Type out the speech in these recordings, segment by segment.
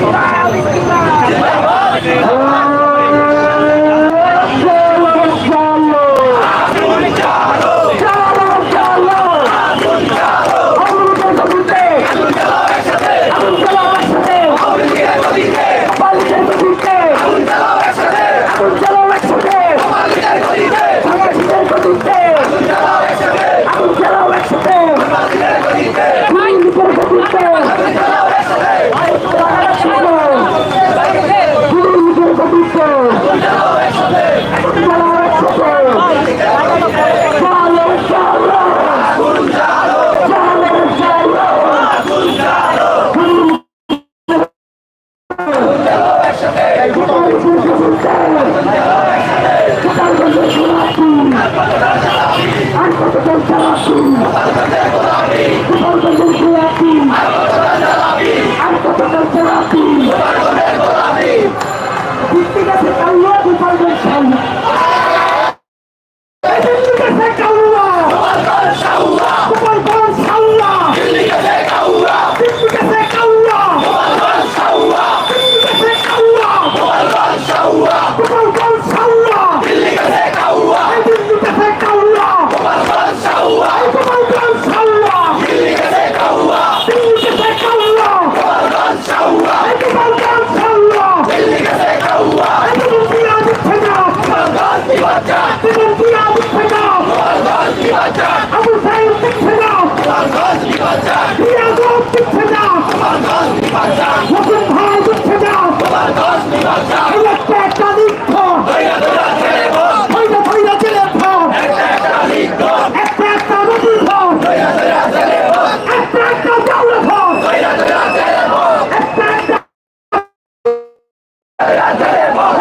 Thank you. কত গোলাপি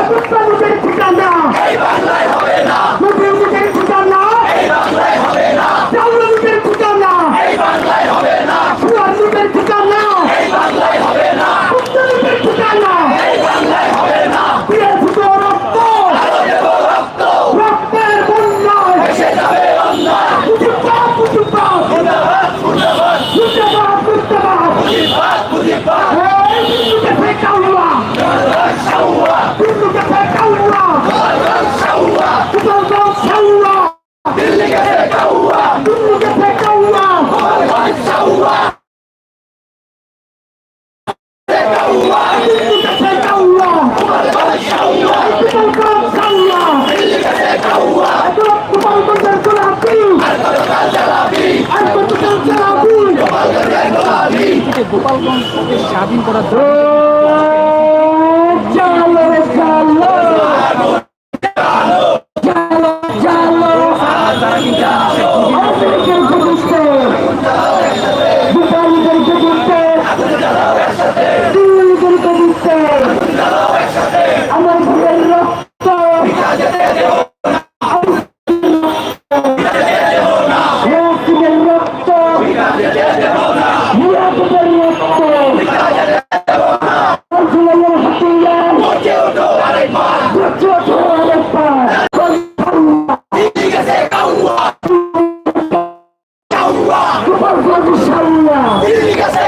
মুসলিমদের ঠিকানা গোপালগঞ্জকে স্বাধীন করার জন্য।